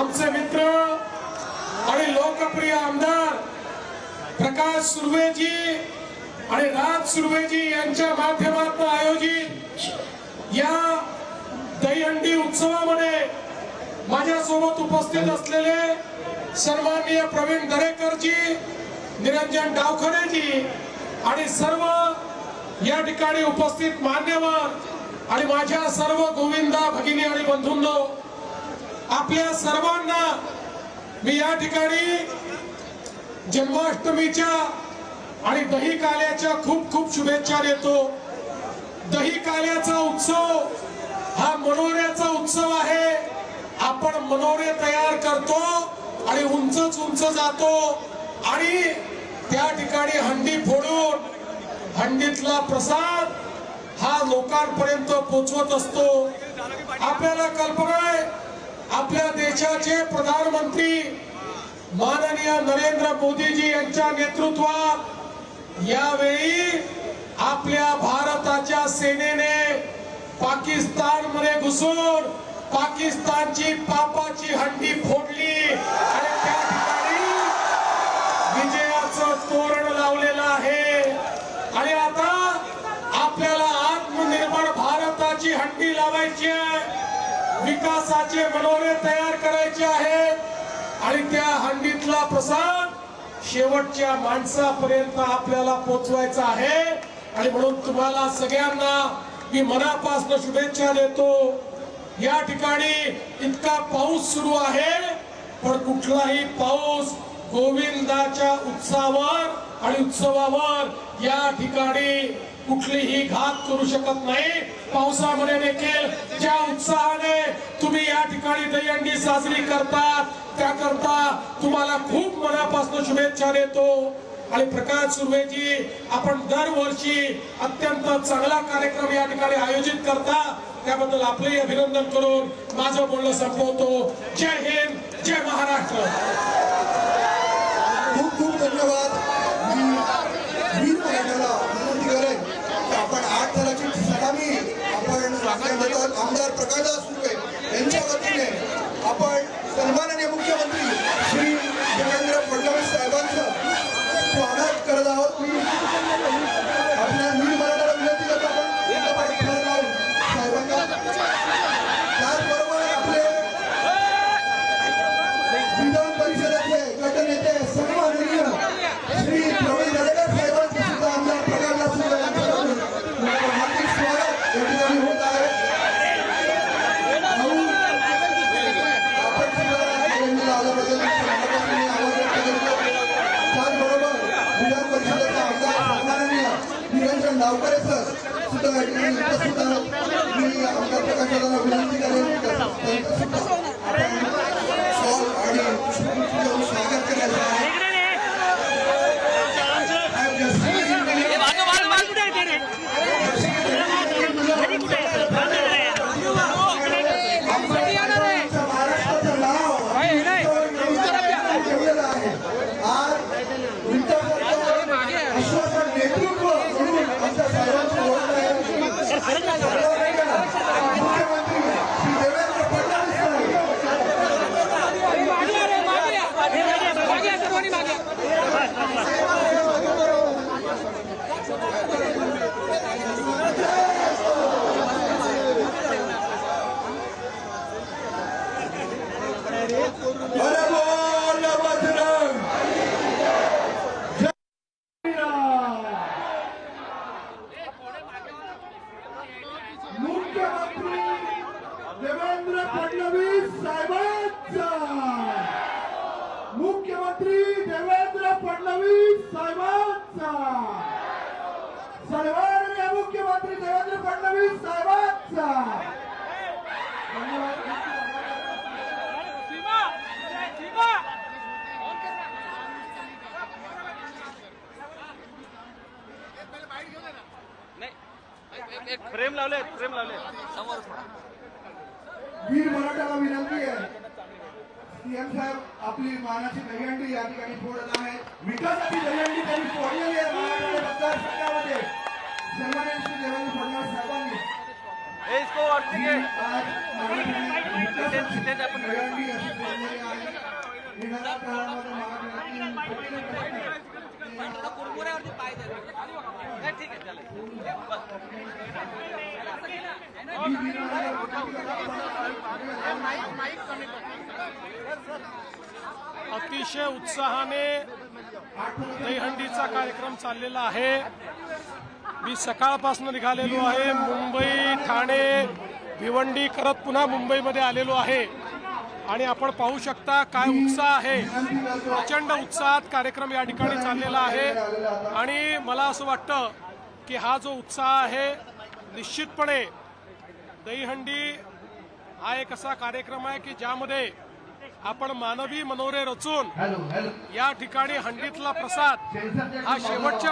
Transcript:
आमचे मित्र आणि लोकप्रिय आमदार प्रकाश सुर्वेजी आणि राज सुर्वेजी यांच्या माध्यमातून आयोजित या दहीहंडी उत्सवामध्ये माझ्यासोबत उपस्थित असलेले सन्माननीय प्रवीण दरेकरजी निरंजन डावखरेजी आणि सर्व या ठिकाणी उपस्थित मान्यवर आणि माझ्या सर्व गोविंदा भगिनी आणि बंधूंनो आपल्या सर्वांना मी या ठिकाणी जन्माष्टमीच्या आणि दही काल्याच्या खूप खूप शुभेच्छा देतो. दही काल्याचा उत्सव हा मनोऱ्याचा उत्सव आहे. आपण मनोरे तयार करतो आणि उंचच उंच जातो आणि त्या ठिकाणी हंडी फोडून हंडीतला प्रसाद हा लोकांपर्यंत पोचवत असतो. आपल्याला कल्पना आहे आपल्या देशाचे प्रधानमंत्री माननीय नरेंद्र मोदीजी यांच्या नेतृत्वात यावेळी आपल्या भारताच्या सेनेने पाकिस्तानमध्ये घुसून पाकिस्तानची पापाची हंडी फोडली. प्रसादाचे मनोरे तयार करायचे आहेत. आणि त्या हंडीतला प्रसाद शेवटच्या माणसापर्यंत आपल्याला पोचवायचा आहे. आणि म्हणून तुम्हाला सगळ्यांना मी मनापासून शुभेच्छा देतो. या ठिकाणी इतका पाऊस सुरू आहे पण कुठलाही पाऊस गोविंदाच्या उत्साहावर आणि उत्सवावर या ठिकाणी कुठलीही घात करू शकत नाही. पावसामध्ये देखील ज्या उत्साहाने तुम्ही या ठिकाणी दहीहंडी साजरी करतात त्याकरता तुम्हाला खूप मनापासून शुभेच्छा देतो. आणि प्रकाश सुर्वेजी आपण दरवर्षी अत्यंत चांगला कार्यक्रम या ठिकाणी आयोजित करता. त्याबद्दल आपलेही अभिनंदन करून माझं बोलणं संपवतो. जय हिंद जय महाराष्ट्र. आमदार प्रकाशदास सुर्वे यांच्या वतीने आपण सन्मान ¡Suscríbete al देवेंद्र फडणवीस साहेबांचा. मुख्यमंत्री देवेंद्र फडणवीस साहेबांचा. सर्वांनी मुख्यमंत्री देवेंद्र फडणवीस साहेबांचा. नाही एक फ्रेम लावले फ्रेम लावले समोर वीर मराठाला विनंती आहे. सीएम साहेब आपली मानाची दहीहंडी या ठिकाणी फोडत आहेत. विकासाची दहीहंडी त्यांनी फोडलेली आहे मराठवाडा मतदारसंघामध्ये. सन्माननीय श्री देवेंद्र फडणवीस साहेबांनी दहीहंडी अशी फोडलेली आहे. येणाऱ्या काळामध्ये कुरमुऱ्यावरती पाय नाही, ठीक आहे चालेल अतिशय उत्साहाने दहीहंडीचा कार्यक्रम चाललेला आहे. मी सकाळपासून निघालेलो आहे. मुंबई ठाणे भिवंडी करत पुन्हा मुंबईमध्ये आलेलो आहे. आणि आपण पाहू शकता काय उत्साह आहे. प्रचंड उत्साहात कार्यक्रम या ठिकाणी चाललेला आहे. आणि मला असं वाटतं की हा जो उत्साह आहे निश्चितपणे दहीहंडी हा एक असा कार्यक्रम आहे की ज्यामध्ये आपण मानवी मनोरे रचून या ठिकाणी हंडीतला प्रसाद हा शेवटच्या